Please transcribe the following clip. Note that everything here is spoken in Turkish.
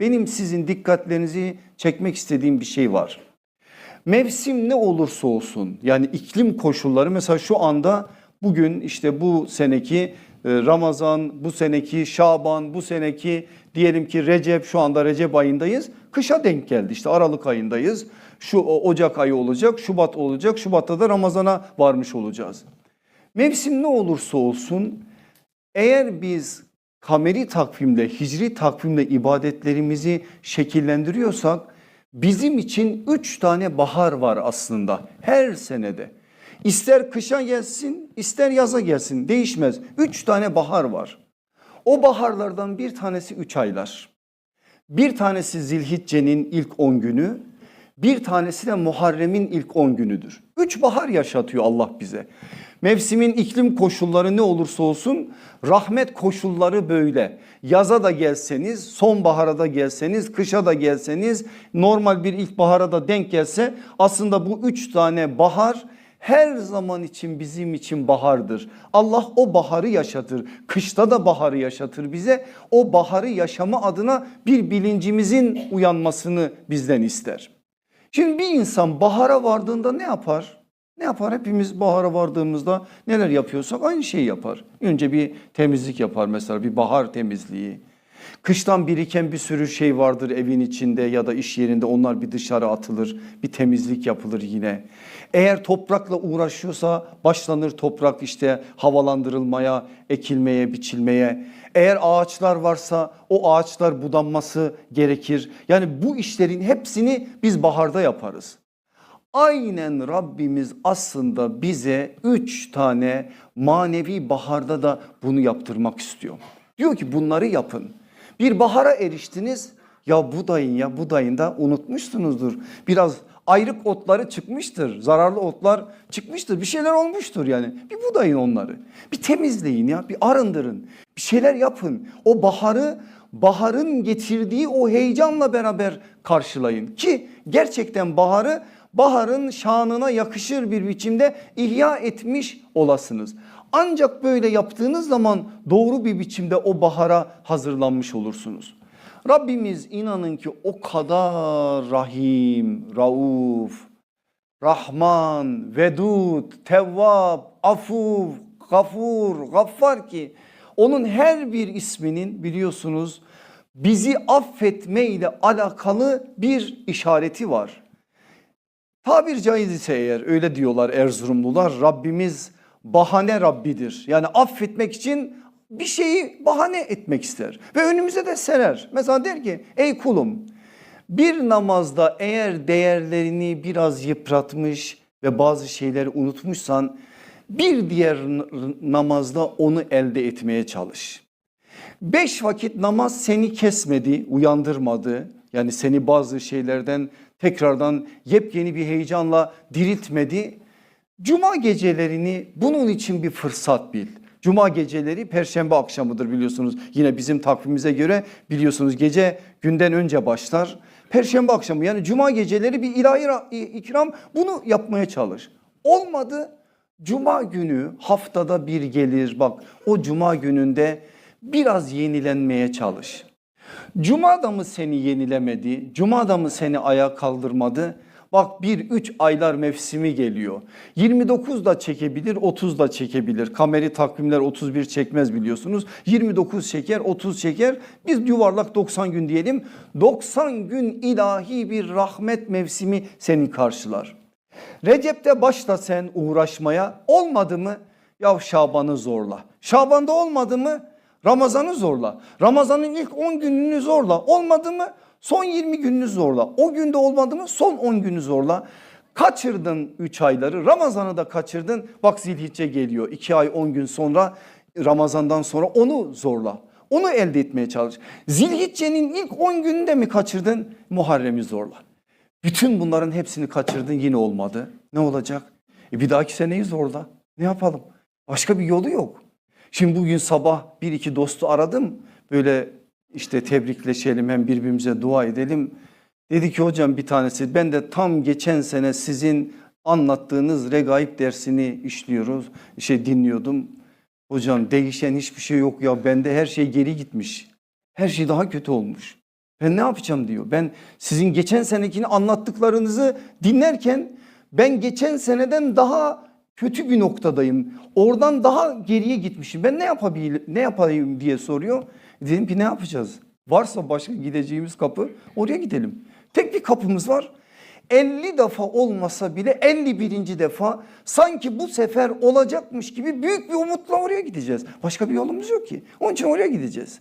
benim sizin dikkatlerinizi çekmek istediğim bir şey var. Mevsim ne olursa olsun yani iklim koşulları mesela şu anda bugün işte bu seneki e, Ramazan, bu seneki Şaban, bu seneki diyelim ki Recep şu anda Recep ayındayız. Kışa denk geldi işte Aralık ayındayız. Şu Ocak ayı olacak, Şubat olacak. Şubat'ta da Ramazan'a varmış olacağız. Mevsim ne olursa olsun eğer biz kameri takvimle, hicri takvimle ibadetlerimizi şekillendiriyorsak bizim için üç tane bahar var aslında her senede. İster kışa gelsin ister yaza gelsin değişmez. Üç tane bahar var. O baharlardan bir tanesi üç aylar. Bir tanesi Zilhicce'nin ilk 10 günü, bir tanesi de Muharrem'in ilk 10 günüdür. Üç bahar yaşatıyor Allah bize. Mevsimin iklim koşulları ne olursa olsun rahmet koşulları böyle. Yaza da gelseniz, sonbahara da gelseniz, kışa da gelseniz, normal bir ilkbahara da denk gelse aslında bu üç tane bahar her zaman için bizim için bahardır. Allah o baharı yaşatır. Kışta da baharı yaşatır bize. O baharı yaşama adına bir bilincimizin uyanmasını bizden ister. Şimdi bir insan bahara vardığında ne yapar? Ne yapar? Hepimiz bahara vardığımızda neler yapıyorsak aynı şeyi yapar. Önce bir temizlik yapar mesela bir bahar temizliği. Kıştan biriken bir sürü şey vardır evin içinde ya da iş yerinde onlar bir dışarı atılır. Bir temizlik yapılır yine. Eğer toprakla uğraşıyorsa başlanır toprak işte havalandırılmaya, ekilmeye, biçilmeye. Eğer ağaçlar varsa o ağaçlar budanması gerekir. Yani bu işlerin hepsini biz baharda yaparız. Aynen Rabbimiz aslında bize üç tane manevi baharda da bunu yaptırmak istiyor. Diyor ki bunları yapın. Bir bahara eriştiniz ya budayın ya budayın da unutmuşsunuzdur. Biraz ayrık otları çıkmıştır. Zararlı otlar çıkmıştır. Bir şeyler olmuştur yani. Bir budayın onları. Bir temizleyin ya bir arındırın. Şeyler yapın. O baharı baharın getirdiği o heyecanla beraber karşılayın. Ki gerçekten baharı baharın şanına yakışır bir biçimde ihya etmiş olasınız. Ancak böyle yaptığınız zaman doğru bir biçimde o bahara hazırlanmış olursunuz. Rabbimiz inanın ki o kadar rahim, rauf, Rahman, Vedud, Tevvab, Afuv, Gafur, Gaffar ki onun her bir isminin biliyorsunuz bizi affetme ile alakalı bir işareti var. Tabir caiz ise eğer öyle diyorlar Erzurumlular Rabbimiz bahane Rabbidir. Yani affetmek için bir şeyi bahane etmek ister ve önümüze de serer. Mesela der ki ey kulum bir namazda eğer değerlerini biraz yıpratmış ve bazı şeyleri unutmuşsan bir diğer namazda onu elde etmeye çalış. Beş vakit namaz seni kesmedi, uyandırmadı. Yani seni bazı şeylerden tekrardan yepyeni bir heyecanla diriltmedi. Cuma gecelerini bunun için bir fırsat bil. Cuma geceleri perşembe akşamıdır biliyorsunuz. Yine bizim takvimimize göre biliyorsunuz gece günden önce başlar. Perşembe akşamı yani cuma geceleri bir ilahi ra- ikram bunu yapmaya çalış. Olmadı cuma günü haftada bir gelir bak o cuma gününde biraz yenilenmeye çalış. Cuma da mı seni yenilemedi? Cuma da mı seni ayağa kaldırmadı? Bak bir üç aylar mevsimi geliyor. 29 da çekebilir 30 da çekebilir. Kameri takvimler 31 çekmez biliyorsunuz. 29 çeker 30 çeker. Biz yuvarlak 90 gün diyelim. 90 gün ilahi bir rahmet mevsimi seni karşılar. Recep'te başla sen uğraşmaya olmadı mı? Ya Şaban'ı zorla. Şaban'da olmadı mı? Ramazan'ı zorla. Ramazan'ın ilk 10 gününü zorla. Olmadı mı? Son 20 gününü zorla. O günde olmadı mı? Son 10 günü zorla. Kaçırdın 3 ayları. Ramazan'ı da kaçırdın. Bak zilhicce geliyor. 2 ay 10 gün sonra Ramazan'dan sonra onu zorla. Onu elde etmeye çalış. Zilhicce'nin ilk 10 gününde mi kaçırdın? Muharrem'i zorla. Bütün bunların hepsini kaçırdın yine olmadı. Ne olacak? E bir dahaki seneyi zorla. Ne yapalım? Başka bir yolu yok. Şimdi bugün sabah bir iki dostu aradım. Böyle işte tebrikleşelim hem birbirimize dua edelim. Dedi ki hocam bir tanesi ben de tam geçen sene sizin anlattığınız regaib dersini işliyoruz. Şey dinliyordum. Hocam değişen hiçbir şey yok ya bende her şey geri gitmiş. Her şey daha kötü olmuş. Ben ne yapacağım diyor. Ben sizin geçen senekini anlattıklarınızı dinlerken ben geçen seneden daha kötü bir noktadayım. Oradan daha geriye gitmişim. Ben ne yapabilirim, ne yapayım diye soruyor. Dedim ki ne yapacağız? Varsa başka gideceğimiz kapı oraya gidelim. Tek bir kapımız var. 50 defa olmasa bile 51. defa sanki bu sefer olacakmış gibi büyük bir umutla oraya gideceğiz. Başka bir yolumuz yok ki. Onun için oraya gideceğiz.